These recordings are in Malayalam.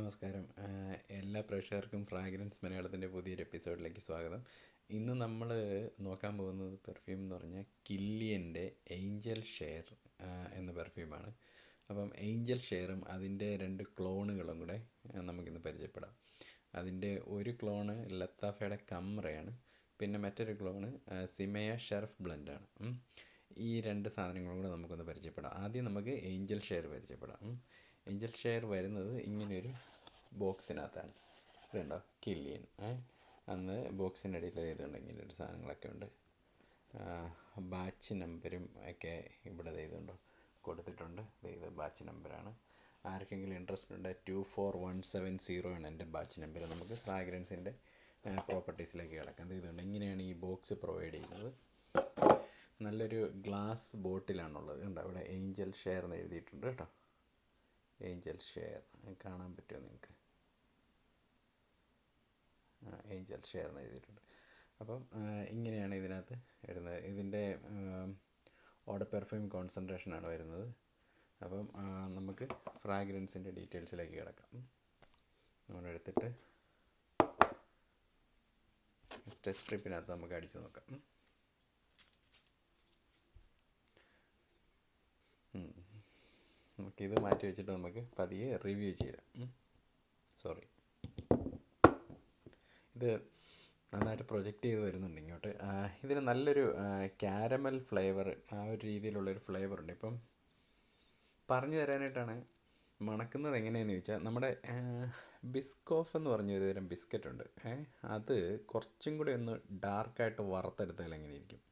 നമസ്കാരം. എല്ലാ പ്രേക്ഷകർക്കും ഫ്രാഗ്രൻസ് മലയാളത്തിന്റെ പുതിയൊരു എപ്പിസോഡിലേക്ക് സ്വാഗതം. ഇന്ന് നമ്മൾ നോക്കാൻ പോകുന്നത് പെർഫ്യൂം എന്ന് പറഞ്ഞാൽ കില്ലിയന്റെ ഏഞ്ചൽ ഷെയർ എന്ന പെർഫ്യൂമാണ് അപ്പം ഏഞ്ചൽ ഷെയറും അതിന്റെ രണ്ട് ക്ലോണുകളും കൂടെ നമുക്കിന്ന് പരിചയപ്പെടാം. അതിന്റെ ഒരു ക്ലോണ് ലത്താഫയുടെ കമ്രയാണ് പിന്നെ മറ്റൊരു ക്ലോണ് സിമയ ഷെർഫ് ബ്ലെൻഡാണ്. ഈ രണ്ട് സാധനങ്ങളും കൂടെ നമുക്കൊന്ന് പരിചയപ്പെടാം. ആദ്യം നമുക്ക് ഏഞ്ചൽ ഷെയർ പരിചയപ്പെടാം. ഏഞ്ചൽ ഷെയർ വരുന്നത് ഇങ്ങനെയൊരു ബോക്സിനകത്താണ്. ഇതുണ്ടോ? കില്ലിയൻ അന്ന് ബോക്സിന്റെ ഇടയിൽ ഇതുണ്ട്. ഇങ്ങനെ ഒരു സാധനങ്ങളൊക്കെ ഉണ്ട്. ബാച്ച് നമ്പരും ഒക്കെ ഇവിടെ ഇതുണ്ടോ? കൊടുത്തിട്ടുണ്ട്. ഇത് ബാച്ച് നമ്പറാണ് ആർക്കെങ്കിലും ഇൻട്രസ്റ്റ് ഉണ്ട് two four one seven zero ആണ് എന്റെ ബാച്ച് നമ്പർ നമുക്ക് ഫ്രാഗ്രൻസിന്റെ പ്രോപ്പർട്ടീസിലേക്ക് കിടക്കാം. ഇതുണ്ട്. ഇങ്ങനെയാണ് ഈ ബോക്സ് പ്രൊവൈഡ് ചെയ്യുന്നത്. നല്ലൊരു ഗ്ലാസ് ബോട്ടിലാണുള്ളത് കണ്ടോ? അവിടെ ഏഞ്ചൽ ഷെയർ എന്ന് എഴുതിയിട്ടുണ്ട് കേട്ടോ. ഏഞ്ചൽ ഷെയർ കാണാൻ പറ്റുമോ നിങ്ങൾക്ക്? ഏഞ്ചൽ ഷെയർ എന്ന് എഴുതിയിട്ടുണ്ട്. അപ്പം ഇങ്ങനെയാണ് ഇതിനകത്ത് ഇടുന്നത്. ഇതിന്റെ ഓഡർ പെർഫ്യൂം കോൺസെൻട്രേഷനാണ് വരുന്നത്. അപ്പം നമുക്ക് ഫ്രാഗ്രൻസിന്റെ ഡീറ്റെയിൽസിലേക്ക് കിടക്കാം. നമ്മളെടുത്തിട്ട് ടെസ്റ്റ് സ്ട്രിപ്പിനകത്ത് നമുക്ക് അടിച്ചു നോക്കാം. നമുക്കിത് മാറ്റി വെച്ചിട്ട് നമുക്ക് പതിയെ റിവ്യൂ ചെയ്യാം സോറി ഇത് നന്നായിട്ട് പ്രൊജക്റ്റ് ചെയ്ത് വരുന്നുണ്ട് ഇങ്ങോട്ട്. ഇതിന് നല്ലൊരു ക്യാരമൽ ഫ്ലേവർ ആ ഒരു രീതിയിലുള്ളൊരു ഫ്ലേവർ ഉണ്ട്. ഇപ്പം പറഞ്ഞു തരാനായിട്ടാണ് മണക്കുന്നത് എങ്ങനെയാണെന്ന് ചോദിച്ചാൽ നമ്മുടെ ബിസ്കോഫ് എന്ന് പറഞ്ഞ ഒരു തരം ബിസ്ക്കറ്റ് ഉണ്ട്. അത് കുറച്ചും കൂടി ഒന്ന് ഡാർക്കായിട്ട് വറുത്തെടുത്താൽ എങ്ങനെയിരിക്കും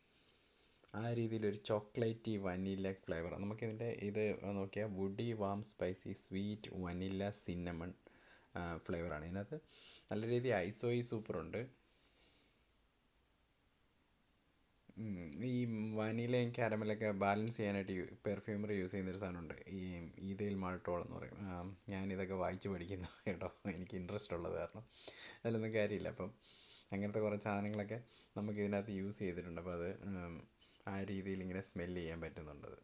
ആ രീതിയിലൊരു ചോക്ലേറ്റി വനില ഫ്ലേവർ. നമുക്കിതിന്റെ ഇത് നോക്കിയാൽ woody warm spicy sweet vanilla cinnamon ഫ്ലേവറാണ്. ഇതിനകത്ത് നല്ല രീതി ഐസോയി സൂപ്പറുണ്ട്. ഈ വനിലയും കാരമലൊക്കെ ബാലൻസ് ചെയ്യാനായിട്ട് പെർഫ്യൂമർ യൂസ് ചെയ്യുന്നൊരു സാധനമുണ്ട്. ഈ ഈതയിൽ മാൾട്ടോൾ എന്ന് പറയും. ഞാനിതൊക്കെ വായിച്ച് പഠിക്കുന്ന കേട്ടോ. എനിക്ക് ഇൻട്രസ്റ്റ് ഉള്ളത് കാരണം അതിലൊന്നും കാര്യമില്ല. അപ്പം അങ്ങനത്തെ കുറച്ച് സാധനങ്ങളൊക്കെ നമുക്ക് ഇതിനകത്ത് യൂസ് ചെയ്തിട്ടുണ്ട്. അപ്പോൾ അത് ആ രീതിയിൽ ഇങ്ങനെ സ്മെല്ല് ചെയ്യാൻ പറ്റുന്നുണ്ടത്.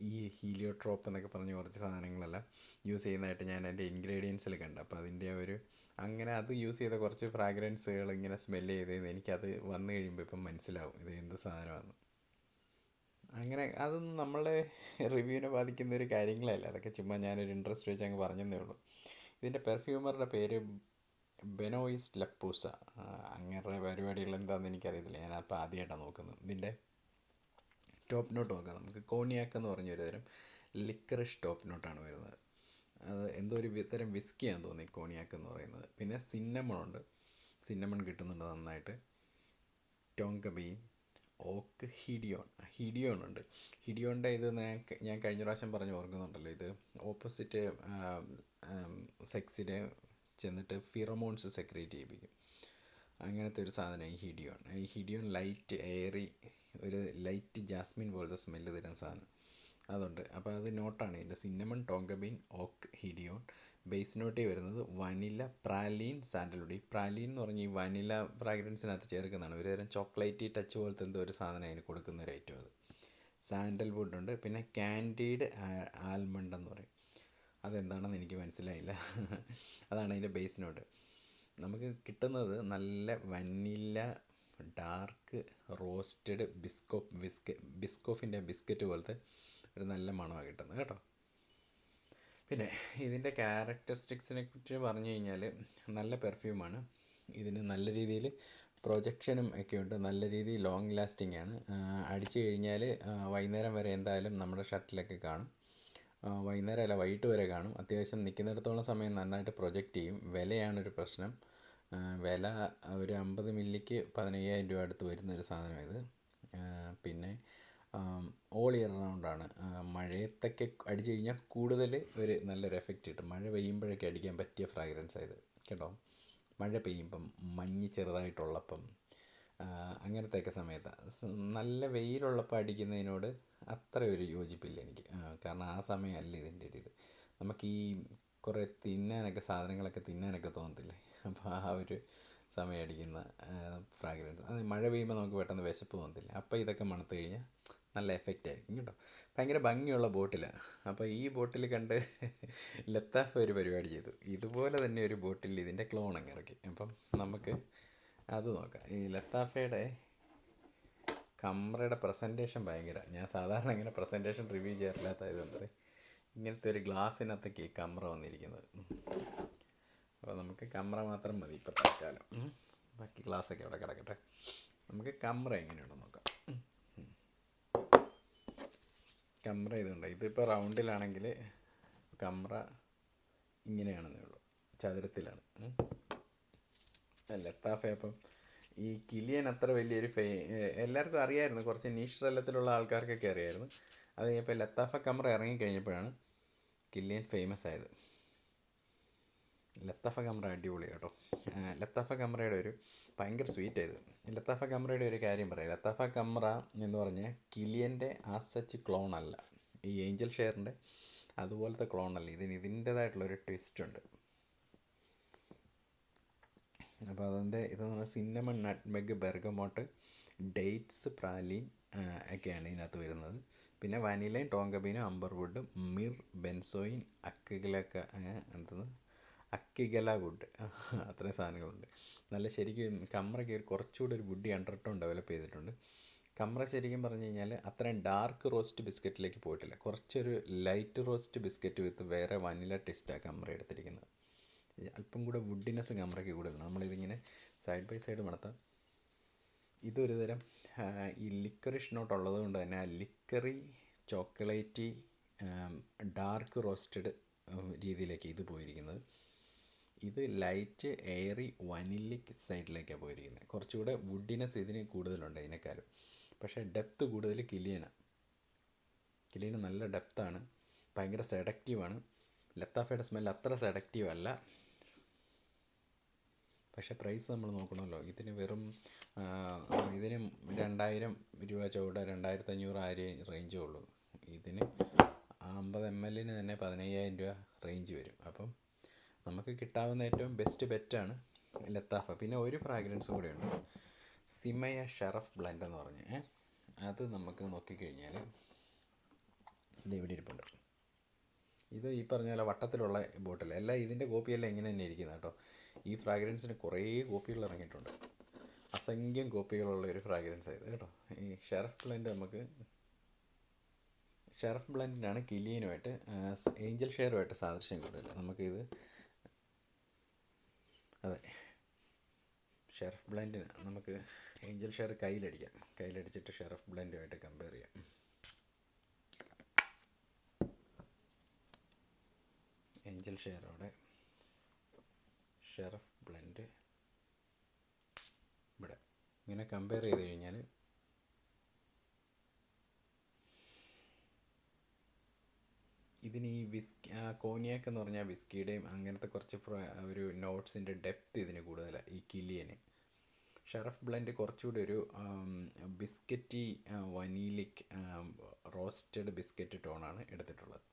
ഈ ഹീലിയോട്രോപ്പ് എന്നൊക്കെ പറഞ്ഞ കുറച്ച് സാധനങ്ങളെല്ലാം യൂസ് ചെയ്യുന്നതായിട്ട് ഞാൻ എന്റെ ഇൻഗ്രീഡിയൻസിൽ കണ്ടു. അപ്പോൾ അതിന്റെ ഒരു അങ്ങനെ അത് യൂസ് ചെയ്ത കുറച്ച് ഫ്രാഗ്രൻസുകൾ ഇങ്ങനെ സ്മെല്ല് ചെയ്തതെന്ന് എനിക്കത് വന്നു കഴിയുമ്പോൾ ഇപ്പം മനസ്സിലാവും ഇത് എന്ത് സാധനമാണ് അങ്ങനെ അതൊന്നും നമ്മളെ റിവ്യൂവിനെ ബാധിക്കുന്ന ഒരു കാര്യങ്ങളല്ല. അതൊക്കെ ചുമ്മാ ഞാനൊരു ഇൻട്രസ്റ്റ് വെച്ച് അങ്ങ് പറഞ്ഞതേ ഉള്ളൂ. ഇതിന്റെ പെർഫ്യൂമറുടെ പേര് ബെനോയിസ് ലപ്പൂസ. അങ്ങനെ പരിപാടികൾ എന്താണെന്ന് എനിക്കറിയത്തില്ല. ഞാൻ അപ്പോൾ ആദ്യമായിട്ടാണ് നോക്കുന്നത്. ഇതിന്റെ ടോപ്പ് നോട്ട് നോക്കാം. നമുക്ക് കോണിയാക്ക് എന്ന് പറഞ്ഞൊരു തരം ലിക്കറിഷ് ടോപ്പ് നോട്ടാണ് വരുന്നത്. അത് എന്തോ ഒരു തരം വിസ്കിയാണ് തോന്നി കോണിയാക്ക് എന്ന് പറയുന്നത്. പിന്നെ സിന്നമൺ ഉണ്ട്. സിന്നമൺ കിട്ടുന്നുണ്ട് നന്നായിട്ട്. ടോങ്കബീൻ ഓക്ക് ഹിഡിയോൺ ഹിഡിയോൺ ഉണ്ട്. ഹിഡിയോണിന്റെ ഇത് ഞാൻ കഴിഞ്ഞ പ്രാവശ്യം പറഞ്ഞ് ഓർക്കുന്നുണ്ടല്ലോ. ഇത് ഓപ്പോസിറ്റ് സെക്സിനെ ചെന്നിട്ട് ഫിറമോൺസ് സെക്രേറ്റ് ചെയ്യിപ്പിക്കും. അങ്ങനത്തെ ഒരു സാധനം ഈ ഹിഡിയോൺ. ഈ ഹിഡിയോൺ ലൈറ്റ് എയറി ഒരു ലൈറ്റ് ജാസ്മിൻ പോലത്തെ സ്മെല്ല് തരുന്ന സാധനം. അതുണ്ട്. അപ്പോൾ അത് നോട്ടാണ് ഇതിന്റെ cinnamon tonka bean oak hedione base naughty വരുന്നത് വനില പ്രാലീൻ സാൻഡൽവുഡ് പ്രാലീൻ എന്ന് പറഞ്ഞാൽ ഈ വനില ഫ്രാഗ്രൻസിനകത്ത് ചേർക്കുന്നതാണ്. ഒരു തരം ചോക്ലേറ്റി ടച്ച് പോലത്തെ എന്തോ ഒരു സാധനം അതിന് കൊടുക്കുന്ന ഒരു ഐറ്റം അത്. സാൻഡൽവുഡ് ഉണ്ട്. പിന്നെ കാൻഡീഡ് ആൽമണ്ട് എന്ന് പറയും. അതെന്താണെന്ന് എനിക്ക് മനസ്സിലായില്ല. അതാണ് അതിന്റെ ബേസ് നോട്ട് നമുക്ക് കിട്ടുന്നത് നല്ല വനില ഡാർക്ക് റോസ്റ്റഡ് ബിസ്കോഫ് ബിസ്ക ബിസ്കോഫിന്റെ ബിസ്ക്കറ്റ് പോലത്തെ ഒരു നല്ല മണമാണ് കിട്ടുന്നത് കേട്ടോ. പിന്നെ ഇതിന്റെ ക്യാരക്ടറിസ്റ്റിക്സിനെ കുറിച്ച് പറഞ്ഞു കഴിഞ്ഞാൽ നല്ല പെർഫ്യൂമാണ്. ഇതിന് നല്ല രീതിയിൽ പ്രൊജക്ഷനും ഒക്കെ ഉണ്ട്. നല്ല രീതിയിൽ ലോങ് ലാസ്റ്റിംഗ് ആണ് അടിച്ചു കഴിഞ്ഞാൽ വൈകുന്നേരം വരെ എന്തായാലും നമ്മുടെ ഷർട്ടിലൊക്കെ കാണും. വൈകുന്നേരം അല്ല വൈകിട്ട് വരെ കാണും. അത്യാവശ്യം നിൽക്കുന്നിടത്തോളം സമയം നന്നായിട്ട് പ്രൊജക്റ്റ് ചെയ്യും. വിലയാണ് ഒരു പ്രശ്നം. വില ഒരു അമ്പത് മില്ലിക്ക് പതിനയ്യായിരം രൂപ അടുത്ത് വരുന്ന ഒരു സാധനം ഇത് പിന്നെ ഓൾ ഇയർ റൗണ്ടാണ് മഴയത്തൊക്കെ അടിച്ചു കഴിഞ്ഞാൽ കൂടുതൽ ഒരു നല്ലൊരു എഫക്റ്റ് കിട്ടും. മഴ പെയ്യുമ്പോഴൊക്കെ അടിക്കാൻ പറ്റിയ ഫ്രാഗ്രൻസ് ഇത്. കേട്ടോ? മഴ പെയ്യുമ്പം മഞ്ഞ് ചെറുതായിട്ടുള്ളപ്പം അങ്ങനത്തെയൊക്കെ സമയത്ത്. നല്ല വെയിലുള്ളപ്പോൾ അടിക്കുന്നതിനോട് അത്ര ഒരു യോജിപ്പില്ല എനിക്ക്. കാരണം ആ സമയമല്ല ഇതിന്റെ ഒരു ഇത് നമുക്ക് ഈ കുറേ തിന്നാനൊക്കെ സാധനങ്ങളൊക്കെ തിന്നാനൊക്കെ തോന്നത്തില്ലേ? അപ്പോൾ ആ ഒരു സമയം അടിക്കുന്ന ഫ്രാഗ്രൻസ് അത് മഴ പെയ്യുമ്പോൾ നമുക്ക് പെട്ടെന്ന് വിശപ്പ് തോന്നത്തില്ല. അപ്പോൾ ഇതൊക്കെ മണത്ത് കഴിഞ്ഞാൽ നല്ല എഫക്റ്റ് ആയിരിക്കും കേട്ടോ. ഭയങ്കര ഭംഗിയുള്ള ബോട്ടിലാണ് അപ്പോൾ ഈ ബോട്ടിൽ കണ്ട് ലത്താഫ് ഒരു പരിപാടി ചെയ്തു. ഇതുപോലെ തന്നെ ഒരു ബോട്ടിൽ ഇതിന്റെ ക്ലോൺ അങ്ങ് ഇറക്കി. അപ്പം നമുക്ക് അത് നോക്കാം. ഈ ലത്താഫയുടെ കമ്രയുടെ പ്രസന്റേഷൻ ഭയങ്കര. ഞാൻ സാധാരണ ഇങ്ങനെ പ്രസന്റേഷൻ റിവ്യൂ ചെയ്യാറില്ലാത്തതുകൊണ്ട് ഇങ്ങനത്തെ ഒരു ഗ്ലാസ്സിനകത്തേക്ക് കമറ വന്നിരിക്കുന്നത്. അപ്പോൾ നമുക്ക് കമറ മാത്രം മതി ഇപ്പോൾ തൽക്കാലം. ബാക്കി ഗ്ലാസ്സൊക്കെ അവിടെ കിടക്കട്ടെ. നമുക്ക് കമറ എങ്ങനെയുണ്ടെന്ന് നോക്കാം. കമറ ഇതുണ്ട്. ഇതിപ്പോൾ റൗണ്ടിലാണെങ്കിൽ കമറ ഇങ്ങനെയാണെന്നേ ഉള്ളൂ. ചതുരത്തിലാണ്. ഉം. ഈ കിലിയൻ അത്ര വലിയൊരു ഫേ എല്ലാവർക്കും അറിയായിരുന്നു. കുറച്ച് നീഷ് തലത്തിലുള്ള ആൾക്കാർക്കൊക്കെ അറിയായിരുന്നു. അത് കഴിഞ്ഞപ്പോൾ ലത്താഫ കമറ ഇറങ്ങിക്കഴിഞ്ഞപ്പോഴാണ് കില്ലിയൻ ഫേമസ് ആയത്. ലത്താഫ കമറ അടിപൊളി കേട്ടോ. ലത്താഫ കമറയുടെ ഒരു ഭയങ്കര സ്വീറ്റ് ആയത്. ലത്താഫ കമറയുടെ ഒരു കാര്യം പറയാം. ലത്താഫ കമറ എന്ന് പറഞ്ഞാൽ കിലിയന്റെ ആ സച്ച് ക്ലോൺ അല്ല. ഈ ഏഞ്ചൽ ഷെയറിന്റെ അതുപോലത്തെ ക്ലോൺ അല്ല. ഇതിന് ഇതിന്റേതായിട്ടുള്ളൊരു ട്വിസ്റ്റ് ഉണ്ട്. അപ്പോൾ അതിന്റെ ഇതെന്ന് പറഞ്ഞാൽ cinnamon nutmeg bergamot dates praline ഒക്കെയാണ് ഇതിനകത്ത് വരുന്നത്. പിന്നെ വാനിലയും ടോങ്കബീനും അമ്പർവുഡ് മിർ ബെൻസോയിൻ അക്കിഗലക്ക എന്തെന്ന് അക്കിഗല വുഡ്. അത്രയും സാധനങ്ങളുണ്ട്. നല്ല ശരിക്കും കമ്രയ്ക്ക് ഒരു കുറച്ചുകൂടി ഒരു വുഡി അണ്ടർടോൺ ഡെവലപ്പ് ചെയ്തിട്ടുണ്ട്. കമ്ര ശരിക്കും പറഞ്ഞു കഴിഞ്ഞാൽ അത്രയും ഡാർക്ക് റോസ്റ്റ് ബിസ്ക്കറ്റിലേക്ക് പോയിട്ടില്ല. കുറച്ചൊരു ലൈറ്റ് റോസ്റ്റ് ബിസ്ക്കറ്റ് വിത്ത് വേറെ വനില ടേസ്റ്റാണ് കമ്ര എടുത്തിരിക്കുന്നത്. അല്പം കൂടെ വുഡിനെസ് ക്യാമറയ്ക്ക് കൂടുതലാണ്. നമ്മളിതിങ്ങനെ സൈഡ് ബൈ സൈഡ് മണത്താം. ഇതൊരു തരം ഈ ലിക്കറിഷ് നോട്ട് ഉള്ളത് കൊണ്ട് തന്നെ ആ ലിക്കറി ചോക്ലേറ്റി ഡാർക്ക് റോസ്റ്റഡ് രീതിയിലേക്ക് ഇത് പോയിരിക്കുന്നത്. ഇത് ലൈറ്റ് എയറി വനിലിക് സൈഡിലേക്കാണ് പോയിരിക്കുന്നത്. കുറച്ചുകൂടെ വുഡിനെസ് ഇതിന് കൂടുതലുണ്ട് ഇതിനേക്കാളും പക്ഷേ ഡെപ്ത് കൂടുതൽ കിലിയനാണ് കിലിയന് നല്ല ഡെപ്താണ് ഭയങ്കര സെഡക്റ്റീവാണ് ലത്താഫയുടെ സ്മെൽ അത്ര സെഡക്റ്റീവ് അല്ല. പക്ഷേ പ്രൈസ് നമ്മൾ നോക്കണമല്ലോ. ഇതിന് വെറും ഇതിന് രണ്ടായിരം രൂപ ചുവടെ രണ്ടായിരത്തി അഞ്ഞൂറ് ആ റേഞ്ചേ ഉള്ളൂ. ഇതിന് അമ്പത് എം എല്ലിന് തന്നെ പതിനയ്യായിരം രൂപ റേഞ്ച് വരും. അപ്പം നമുക്ക് കിട്ടാവുന്ന ഏറ്റവും ബെസ്റ്റ് ബെറ്റാണ് ലത്താഫ പിന്നെ ഒരു ഫ്രാഗ്രൻസും കൂടെ ഉണ്ട്. സിമയ ഷറഫ് ബ്ലെൻഡ് എന്ന് പറഞ്ഞ്. അത് നമുക്ക് നോക്കിക്കഴിഞ്ഞാൽ ഇത് ഇവിടെ ഇരിപ്പുണ്ട്. ഇത് ഈ പറഞ്ഞ പോലെ വട്ടത്തിലുള്ള ബോട്ടിൽ. എല്ലാം ഇതിന്റെ കോപ്പിയെല്ലാം ഇങ്ങനെ തന്നെ ഇരിക്കുന്നത് കേട്ടോ. ഈ ഫ്രാഗ്രൻസിന് കുറേ കോപ്പികൾ ഇറങ്ങിയിട്ടുണ്ട്. അസംഖ്യം കോപ്പികളുള്ള ഒരു ഫ്രാഗ്രൻസ് ആയത് കേട്ടോ. ഈ ഷെറഫ് ബ്ലെൻഡ് നമുക്ക് ഷെറഫ് ബ്ലെൻഡിനാണ് കിലിയനുമായിട്ട് ഏഞ്ചൽ ഷെയറുമായിട്ട് സാദൃശ്യം കൂടുതൽ. നമുക്കിത് അതെ. ഷെറഫ് ബ്ലെൻഡിന് നമുക്ക് ഏഞ്ചൽ ഷെയർ കയ്യിലടിക്കാം. കയ്യിലടിച്ചിട്ട് ഷെറഫ് ബ്ലെൻഡുമായിട്ട് കമ്പയർ ചെയ്യാം. ഏഞ്ചൽ ഷെയറോടെ ഷെറഫ് ബ്ലെൻഡ്. ഇവിടെ ഇങ്ങനെ കമ്പയർ ചെയ്ത് കഴിഞ്ഞാൽ ഇതിന് ഈ വിസ്കി കോനിയാക്ക് എന്ന് പറഞ്ഞാൽ വിസ്കിയുടെയും അങ്ങനത്തെ കുറച്ച് ഒരു നോട്ട്സിന്റെ ഡെപ്ത് ഇതിന് കൂടുതലാണ് ഈ കിലിയന്. ഷറഫ് ബ്ലെൻഡ് കുറച്ചുകൂടി ഒരു ബിസ്ക്കറ്റി വനീലിക് റോസ്റ്റഡ് ബിസ്ക്കറ്റ് ടോണാണ് എടുത്തിട്ടുള്ളത്.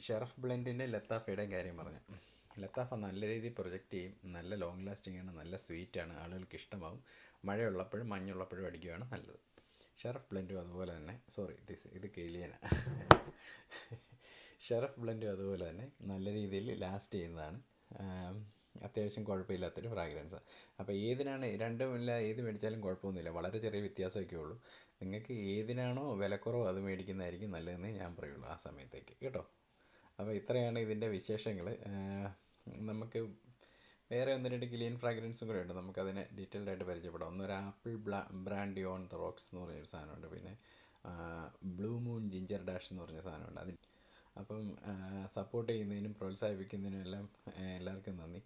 ഷെറഫ് ബ്ലെൻഡിന്റെ ലത്താഫയുടെയും കാര്യം പറഞ്ഞു. ലത്താഫ നല്ല രീതിയിൽ പ്രൊജക്റ്റ് ചെയ്യും നല്ല ലോങ് ലാസ്റ്റിംഗ് ആണ് നല്ല സ്വീറ്റ് ആണ് ആളുകൾക്ക് ഇഷ്ടമാവും. മഴയുള്ളപ്പോഴും മഞ്ഞുള്ളപ്പോഴും അടിക്കുകയാണ് നല്ലത്. ഷെറഫ് ബ്ലെൻഡും അതുപോലെ തന്നെ സോറി ദിസ് ഇത് കേലിയന. ഷെറഫ് ബ്ലെൻഡും അതുപോലെ തന്നെ നല്ല രീതിയിൽ ലാസ്റ്റ് ചെയ്യുന്നതാണ്. അത്യാവശ്യം കുഴപ്പമില്ലാത്തൊരു ഫ്രാഗ്രൻസ് അപ്പോൾ ഏതിനാണ് രണ്ടും ഇല്ല ഏത് മേടിച്ചാലും കുഴപ്പമൊന്നുമില്ല. വളരെ ചെറിയ വ്യത്യാസമൊക്കെ ഉള്ളൂ. നിങ്ങൾക്ക് ഏതിനാണോ വിലക്കുറവ് അത് മേടിക്കുന്നതായിരിക്കും നല്ലതെന്ന് ഞാൻ പറയുള്ളൂ ആ സമയത്തേക്ക്. കേട്ടോ? അപ്പോൾ ഇത്രയാണ് ഇതിന്റെ വിശേഷങ്ങൾ നമുക്ക് വേറെ ഒന്ന് രണ്ട് കിലിയൻ ഫ്രാഗ്രൻസും കൂടെ ഉണ്ട്. നമുക്കതിനെ ഡീറ്റെയിൽഡ് ആയിട്ട് പരിചയപ്പെടാം. ഒന്നൊരു ആപ്പിൾ ബ്ലാ ബ്രാൻഡ് ഓൺ ദ റോക്സ് എന്ന് പറഞ്ഞൊരു സാധനമുണ്ട്. പിന്നെ ബ്ലൂ മൂൺ ജിഞ്ചർ ഡാഷ് എന്ന് പറഞ്ഞ സാധനമുണ്ട്. അതിന് അപ്പം സപ്പോർട്ട് ചെയ്യുന്നതിനും പ്രോത്സാഹിപ്പിക്കുന്നതിനും എല്ലാം എല്ലാവർക്കും നന്ദി.